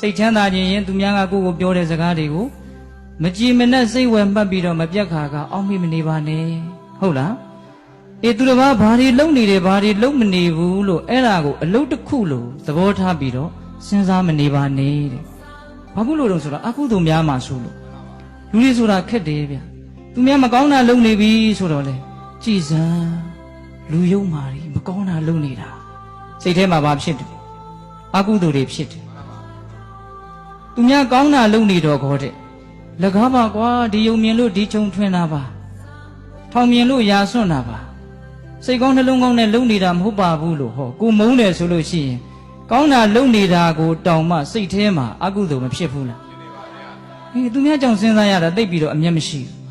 စိတ်ချမ်းသာခြင်းရင်သူများကကိုယ့်ကိုပြောတဲ့စကားတွေကိုမကြည်မနဲ့စိတ်ဝယ်မှတ်ပြီးတော့မပြတ်ခါကအောက်မေ့မနေပါနဲ့ဟုတ်လားအေးသူတစ်ပါးဘာတွေလုံနေတယ်ဘာတွေလုံမနေဘူးလို့အဲ့ဒါကိုအလုတ်တစ်ခုလို့သဘောထားပြီးတော့စဉ်းစားမနေပါနဲ့တဲ့ဘာဖြစ်လို့လဲဆိုတော့အကုသိုလ်များမှာဆိုလို့လူတွေဆိုတာခက်တယ်ဗျသူများမကောင်းတာလုံနေပြီဆိုတော့လေကြည်စမ်းလူယုံမာတွေမကောင်းတာလုံနေတာစိတ်ထဲမှာဘာဖြစ်တယ်အကုသိုလ်တွေဖြစ်တယ် သူများကောင်းတာလုံနေတော့ခေါ်တဲ့လကားပါကွာဒီယုံမြင်လို့ဒီချုံထွင်တာပါထောင်မြင်လို့ရာစွန့်တာပါစိတ်ကောင်းနှလုံးကောင်းနဲ့လုံနေတာမဟုတ်ပါဘူးလို့ဟောကိုမုန်းတယ်ဆိုလို့ရှိရင်ကောင်းတာလုံနေတာကိုတောင်မှစိတ်ထဲမှာအကုသိုလ်မဖြစ်ဘူးလားဟေးသူများကြောင့်စဉ်းစားရတာတိတ်ပြီးတော့အမျက်မရှိဘူး